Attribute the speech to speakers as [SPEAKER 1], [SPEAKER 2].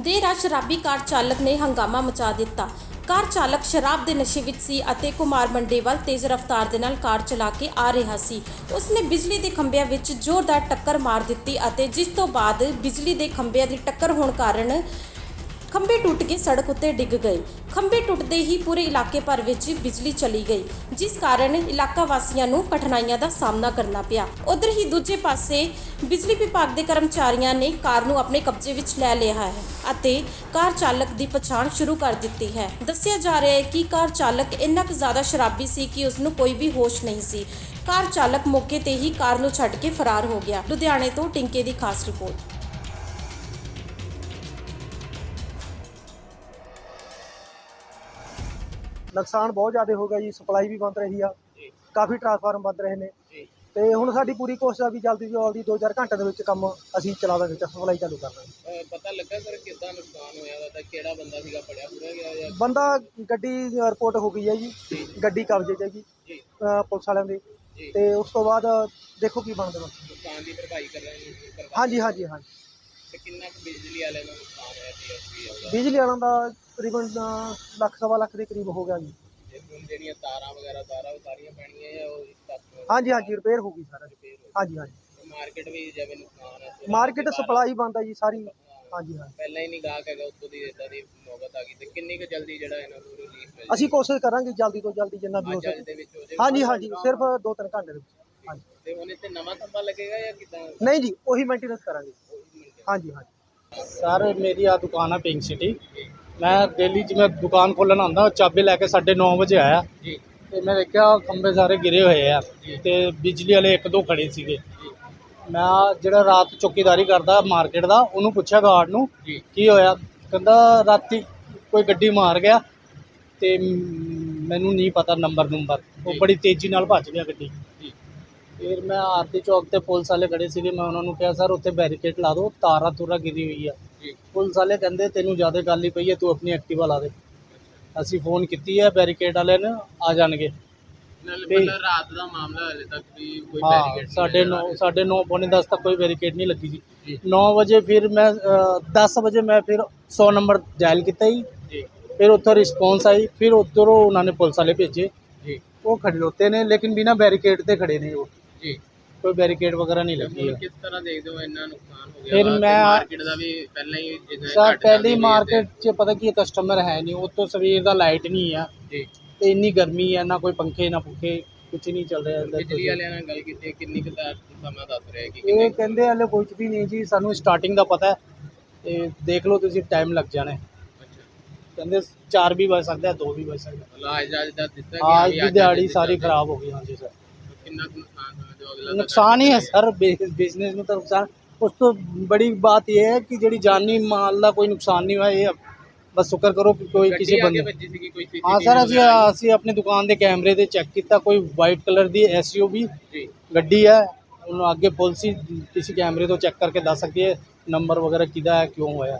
[SPEAKER 1] ਦੇਰ ਰਾਤ ਸ਼ਰਾਬੀ ਕਾਰ ਚਾਲਕ ਨੇ ਹੰਗਾਮਾ ਮਚਾ ਦਿੱਤਾ। ਕਾਰ ਚਾਲਕ ਸ਼ਰਾਬ ਦੇ ਨਸ਼ੇ ਵਿੱਚ ਸੀ ਅਤੇ ਕੁਮਾਰ ਮੰਡੀ ਵੱਲ ਤੇਜ਼ ਰਫ਼ਤਾਰ ਦੇ ਨਾਲ ਕਾਰ ਚਲਾ ਕੇ ਆ ਰਿਹਾ ਸੀ। ਉਸਨੇ ਬਿਜਲੀ ਦੇ ਖੰਭਿਆਂ ਵਿੱਚ ਜ਼ੋਰਦਾਰ ਟੱਕਰ ਮਾਰ ਦਿੱਤੀ ਅਤੇ ਜਿਸ ਤੋਂ ਬਾਅਦ ਬਿਜਲੀ ਦੇ ਖੰਭਿਆਂ ਦੀ ਟੱਕਰ ਹੋਣ ਕਾਰਨ ਖੰਭੇ ਟੁੱਟ ਕੇ ਸੜਕ ਉੱਤੇ ਡਿੱਗ ਗਏ। ਖੰਭੇ ਟੁੱਟਦੇ ਹੀ ਪੂਰੇ ਇਲਾਕੇ ਭਰ ਵਿੱਚ ਬਿਜਲੀ ਚਲੀ ਗਈ, ਜਿਸ ਕਾਰਨ ਇਲਾਕਾ ਵਾਸੀਆਂ ਨੂੰ ਕਠਿਨਾਈਆਂ ਦਾ ਸਾਹਮਣਾ ਕਰਨਾ ਪਿਆ। ਉਧਰ ਹੀ ਦੂਜੇ ਪਾਸੇ ਬਿਜਲੀ ਵਿਭਾਗ ਦੇ ਕਰਮਚਾਰੀਆਂ ਨੇ ਕਾਰ ਨੂੰ ਆਪਣੇ ਕਬਜ਼ੇ ਵਿੱਚ ਲੈ ਲਿਆ ਹੈ ਅਤੇ ਕਾਰ ਚਾਲਕ ਦੀ ਪਛਾਣ ਸ਼ੁਰੂ ਕਰ ਦਿੱਤੀ ਹੈ। ਦੱਸਿਆ ਜਾ ਰਿਹਾ ਹੈ ਕਿ ਕਾਰ ਚਾਲਕ ਇੰਨਾ ਕੁ ਜ਼ਿਆਦਾ ਸ਼ਰਾਬੀ ਸੀ ਕਿ ਉਸ ਨੂੰ ਕੋਈ ਵੀ ਹੋਸ਼ ਨਹੀਂ ਸੀ। ਕਾਰ ਚਾਲਕ ਮੌਕੇ ਤੇ ਹੀ ਕਾਰ ਨੂੰ ਛੱਡ ਕੇ ਫਰਾਰ ਹੋ ਗਿਆ। ਲੁਧਿਆਣੇ ਤੋਂ ਟਿੰਕੇ ਦੀ ਖਾਸ ਰਿਪੋਰਟ।
[SPEAKER 2] ਨੁਕਸਾਨ ਬਹੁਤ ਜ਼ਿਆਦਾ ਹੋ ਗਿਆ ਜੀ ਸਪਲਾਈ ਵੀ ਬੰਦ ਰਹੀ ਆ।
[SPEAKER 3] ਜੀ।
[SPEAKER 2] ਕਾਫੀ ਟਰਾਂਸਫਾਰਮ ਬੰਦ ਰਹੇ ਨੇ।
[SPEAKER 3] ਜੀ।
[SPEAKER 2] ਤੇ ਹੁਣ ਸਾਡੀ ਪੂਰੀ ਕੋਸ਼ਿਸ਼ ਆ ਵੀ ਜਲਦੀ ਤੋਂ ਜਲਦੀ 2-4 ਘੰਟੇ ਦੇ ਵਿੱਚ ਕੰਮ ਅਸੀਂ ਚਲਾ ਦਾਂਗੇ ਤੇ ਸਪਲਾਈ ਚਾਲੂ ਕਰ ਦਾਂਗੇ।
[SPEAKER 3] ਪਤਾ ਲੱਗਾ ਸਰ ਕਿੱਦਾਂ ਨੁਕਸਾਨ ਹੋਇਆ ਤਾਂ ਕਿਹੜਾ ਬੰਦਾ ਸੀਗਾ ਫੜਿਆ ਪੂਰਾ ਗਿਆ ਜਾਂ?
[SPEAKER 2] ਬੰਦਾ ਗੱਡੀ ਰਿਪੋਰਟ ਹੋ ਗਈ ਹੈ ਜੀ
[SPEAKER 3] ਜੀ।
[SPEAKER 2] ਗੱਡੀ ਕਬਜ਼ੇ 'ਚ ਹੈ ਜੀ
[SPEAKER 3] ਜੀ।
[SPEAKER 2] ਪੁਲਿਸ ਵਾਲਿਆਂ ਦੇ।
[SPEAKER 3] ਜੀ।
[SPEAKER 2] ਤੇ ਉਸ ਤੋਂ ਬਾਅਦ ਦੇਖੋ ਕੀ ਬਣਦਾ
[SPEAKER 3] ਨੁਕਸਾਨ ਦੀ ਭਰਪਾਈ ਕਰ ਰਹੇ ਸਰਕਾਰ
[SPEAKER 2] ਹਾਂਜੀ ਹਾਂਜੀ ਹਾਂਜੀ।
[SPEAKER 3] ਤੇ ਕਿੰਨਾ ਕੁ ਬਿਜਲੀ ਵਾਲਿਆਂ ਦਾ ਨੁਕਸਾਨ ਹੋਇਆ ਉਹਦਾ
[SPEAKER 2] ਬਿਜਲੀ ਵਾਲਿਆਂ ਦਾ ਤਕਰੀਬਨ ਲੱਖ ਸਵਾ ਲੱਖ ਦੇ ਕਰੀਬ ਹੋ ਗਿਆ ਜੀ।
[SPEAKER 3] ਤੇ ਹੁਣ ਜਿਹੜੀਆਂ ਤਾਰਾਂ ਵਗੈਰਾ ਤਾਰਾਂ ਉਹ ਸਾਰੀਆਂ ਪੈਣੀਆਂ ਜਾਂ ਉਹ ਤੱਕ
[SPEAKER 2] ਹਾਂਜੀ ਹਾਂਜੀ ਰਿਪੇਅਰ ਹੋ ਗਈ ਸਾਰਾ
[SPEAKER 3] ਰਿਪੇਅਰ ਹੋ
[SPEAKER 2] ਹਾਂਜੀ ਹਾਂਜੀ।
[SPEAKER 3] ਮਾਰਕੀਟ ਵੀ ਜਿਵੇਂ ਨੁਕਸਾਨ ਹੈ
[SPEAKER 2] ਮਾਰਕੀਟ ਸਪਲਾਈ ਬੰਦ ਹੈ ਜੀ ਸਾਰੀ। ਹਾਂਜੀ ਹਾਂਜੀ।
[SPEAKER 3] ਪਹਿਲਾਂ ਹੀ ਨਹੀਂ ਗਾਹਕ ਹੈਗਾ ਉੱਤੋਂ ਦੀ ਇਦਾਂ ਦੀ ਨੌਬਤ ਆ ਗਈ ਤੇ ਕਿੰਨੀ ਕੁ ਜਲਦੀ ਜਿਹੜਾ ਇਹਨਾਂ ਨੂੰ ਰਿਲੀਫ ਮਿਲ
[SPEAKER 2] ਅਸੀਂ ਕੋਸ਼ਿਸ਼ ਕਰਾਂਗੇ ਜਲਦੀ ਤੋਂ ਜਲਦੀ ਜਿੰਨਾ ਵੀ ਹੋ
[SPEAKER 3] ਅੱਜ
[SPEAKER 2] ਸਕੇ।
[SPEAKER 3] ਦੇ ਵਿੱਚ ਹੋ ਜਾਵੇ।
[SPEAKER 2] ਹਾਂਜੀ ਹਾਂਜੀ ਸਿਰਫ 2-3 ਘੰਟੇ ਦੇ ਵਿੱਚ। ਹਾਂਜੀ।
[SPEAKER 3] ਤੇ ਹੁਣ ਇੱਥੇ ਨਵਾਂ ਖੰਭਾ ਲੱਗੇਗਾ ਜਾਂ ਕਿਦਾਂ?
[SPEAKER 2] ਨਹੀਂ ਜੀ ਉਹੀ ਮੇਨਟੇਨੈਂਸ ਕਰਾਂਗੇ। ਹਾਂਜੀ ਹਾਂਜੀ।
[SPEAKER 4] ਸਰ ਮੇਰੀ ਆ ਦੁਕਾਨ ਆ ਪਿੰਕ ਸਿਟੀ ਮੈਂ 'ਚ ਮੈਂ ਦੁਕਾਨ ਖੋਲ੍ਹਣ ਆਉਂਦਾ ਚਾਬੀ ਲੈ ਕੇ 9:30 ਵਜੇ ਆਇਆ।
[SPEAKER 3] ਜੀ।
[SPEAKER 4] ਤੇ ਮੈਂ ਦੇਖਿਆ ਖੰਭੇ ਸਾਰੇ ਗਿਰੇ ਹੋਏ ਆ ਤੇ ਬਿਜਲੀ ਵਾਲੇ ਇੱਕ ਦੋ ਖੜੇ ਸੀਗੇ। ਮੈਂ ਜਿਹੜਾ ਰਾਤ ਚੌਕੀਦਾਰੀ ਕਰਦਾ ਮਾਰਕੀਟ ਦਾ ਉਹਨੂੰ ਪੁੱਛਿਆ ਗਾਰਡ ਨੂੰ ਕੀ ਹੋਇਆ? ਕਹਿੰਦਾ ਰਾਤੀ ਕੋਈ ਗੱਡੀ ਮਾਰ ਗਿਆ ਤੇ ਮੈਨੂੰ ਨਹੀਂ ਪਤਾ ਨੰਬਰ ਨੰਬਰ। ਉਹ। ਬੜੀ ਤੇਜ਼ੀ ਨਾਲ ਭੱਜ ਗਿਆ ਗੱਡੀ। ਫਿਰ ਮੈਂ ਆਰਤੀ ਚੌਕ ਤੇ ਪੁਲਿਸ ਵਾਲੇ ਖੜੇ ਸੀਗੇ ਮੈਂ ਉਹਨਾਂ ਨੂੰ ਕਿਹਾ ਸਰ ਉੱਥੇ ਬੈਰੀਕੇਡ ਲਾ ਦਿਓ ਤਾਰਾਂ ਤੂਰਾਂ ਗਿਰੀ ਹੋਈ ਆ। ਪੁਲਿਸ ਵਾਲੇ ਕਹਿੰਦੇ ਤੈਨੂੰ ਜ਼ਿਆਦਾ ਗੱਲ ਹੀ ਪਈ ਹੈ ਤੂੰ ਆਪਣੀ ਐਕਟਿਵਾ ਲਾ ਦੇ। ਅਸੀਂ ਫੋਨ ਕੀਤੀ ਹੈ ਬੈਰੀਕੇਡ ਵਾਲੇ ਨੇ ਆ ਜਾਣਗੇ।
[SPEAKER 3] ਨਾਲ
[SPEAKER 4] ਤੇ-
[SPEAKER 3] ਮਤਲਬ ਰਾਤ ਦਾ ਮਾਮਲਾ ਹਲੇ ਤੱਕ ਵੀ ਕੋਈ
[SPEAKER 4] ਹਾਂ
[SPEAKER 3] ਬੈਰੀਕੇਡ
[SPEAKER 4] ਸਾਢੇ ਨੌ ਸਾਢੇ ਨੌ ਪੌਣੇ 10 ਤੱਕ ਕੋਈ ਬੈਰੀਕੇਡ ਨਹੀਂ ਲੱਗੀ
[SPEAKER 3] ਜੀ।
[SPEAKER 4] ਸੀ 9 ਵਜੇ ਫਿਰ ਮੈਂ 10 ਵਜੇ ਮੈਂ ਫਿਰ 100 ਨੰਬਰ ਡਾਇਲ ਕੀਤਾ ਜੀ।
[SPEAKER 3] ਜੀ।
[SPEAKER 4] ਫਿਰ ਉੱਥੋਂ ਰਿਸਪੌਂਸ ਆਈ ਫਿਰ ਉੱਧਰੋਂ ਉਹਨਾਂ ਨੇ ਪੁਲਿਸ ਵਾਲੇ ਭੇਜੇ।
[SPEAKER 3] ਜੀ।
[SPEAKER 4] ਉਹ ਖੜੋਤੇ ਨੇ ਲੇਕਿਨ ਬਿਨਾ ਬੈਰੀਕੇਡ ਤੇ ਖੜੇ ਨੇ ਉਹ।
[SPEAKER 3] ਜੀ।
[SPEAKER 4] ਕੋਈ ਬੈਰੀਕੇਡ ਵਗੈਰਾ ਨਹੀਂ ਲੱਗੀ ਹੈ
[SPEAKER 3] ਕਿਸ ਤਰ੍ਹਾਂ ਦੇਖਦੇ ਹੋ ਇੰਨਾ ਨੁਕਸਾਨ ਹੋ ਗਿਆ?
[SPEAKER 4] ਫਿਰ ਮੈਂ-
[SPEAKER 3] ਮਾਰਕੀਟ ਦਾ ਵੀ ਪਹਿਲਾਂ ਹੀ
[SPEAKER 4] ਸਰ ਪਹਿਲੀ ਮਾਰਕੀਟ 'ਚ ਪਤਾ ਕੀ ਕਸਟਮਰ ਹੈ ਨਹੀਂ ਉੱਤੋਂ ਸਵੇਰ ਦਾ ਲਾਈਟ ਨਹੀਂ ਆ।
[SPEAKER 3] ਜੀ।
[SPEAKER 4] ਤੇ ਇੰਨੀ ਗਰਮੀ ਹੈ ਨਾ ਕੋਈ ਪੰਖੇ ਨਾ ਪੁੱਖੇ ਕੁਝ ਨਹੀਂ ਚੱਲ ਰਿਹਾ ਅੰਦਰ
[SPEAKER 3] ਬਿਜਲੀ ਵਾਲਿਆਂ ਨਾਲ ਗੱਲ ਕੀਤੀ ਕਿੰਨੀ ਕੁ ਦਾ ਸਮਾਂ ਦੱਸ ਰਿਹਾ ਕਿ
[SPEAKER 4] ਇਹ ਕਹਿੰਦੇ ਹਲੇ ਕੁਝ ਵੀ ਨਹੀਂ ਜੀ ਸਾਨੂੰ ਸਟਾਰਟਿੰਗ ਦਾ ਪਤਾ ਹੈ। ਤੇ ਦੇਖ ਲਓ ਤੁਸੀਂ ਟਾਈਮ ਲੱਗ ਜਾਣਾ ਕਹਿੰਦੇ 4 ਵੀ ਵੱਜ ਸਕਦਾ 2 ਵੀ ਵੱਜ ਸਕਦਾ
[SPEAKER 3] ਅੱਜ ਦਾ ਦਿੱਤਾ
[SPEAKER 4] ਦੀ
[SPEAKER 3] ਅੱਜ
[SPEAKER 4] ਦਿਹਾੜੀ ਸਾਰੀ
[SPEAKER 3] ਗਿਆ।
[SPEAKER 4] ਖਰਾਬ ਹੋ ਗਈ ਹਾਂਜੀ ਸਰ
[SPEAKER 3] ਕਿੰਨਾ ਕੁ ਨੁਕਸਾਨ ਹੋਇਆ ਜੋ ਅਗਲਾ
[SPEAKER 4] ਨੁਕਸਾਨ ਹੀ ਹੈ ਸਰ ਬਿਜ਼ਨਸ ਨੂੰ ਤਾਂ ਨੁਕਸਾਨ ਉਸ ਤੋਂ ਬੜੀ ਬਾਤ ਇਹ ਹੈ ਕਿ ਜਿਹੜੀ ਜਾਨੀ ਮਾਲ ਦਾ ਕੋਈ ਨੁਕਸਾਨ ਨਹੀਂ ਹੋਇਆ ਇਹ ਬਸ ਸ਼ੁਕਰ ਕਰੋ ਕਿ ਕੋਈ ਕਿਸੇ ਬੰਦੇ ਹਾਂ ਸਰ ਅਸੀਂ? ਅਸੀਂ ਆਪਣੀ ਦੁਕਾਨ ਦੇ ਕੈਮਰੇ ਤੇ ਚੈੱਕ ਕੀਤਾ ਕੋਈ ਵਾਈਟ ਕਲਰ ਦੀ ਐਸਯੂਵੀ
[SPEAKER 3] ਜੀ।
[SPEAKER 4] ਗੱਡੀ ਹੈ। ਉਹਨੂੰ ਅੱਗੇ ਪੁਲਿਸ ਕਿਸੇ ਕੈਮਰੇ ਤੋਂ ਚੈੱਕ ਕਰਕੇ ਦੱਸ ਸਕਦੀ ਹੈ ਨੰਬਰ ਵਗੈਰਾ ਕਿਹਦਾ ਹੈ ਕਿਉਂ ਹੋਇਆ।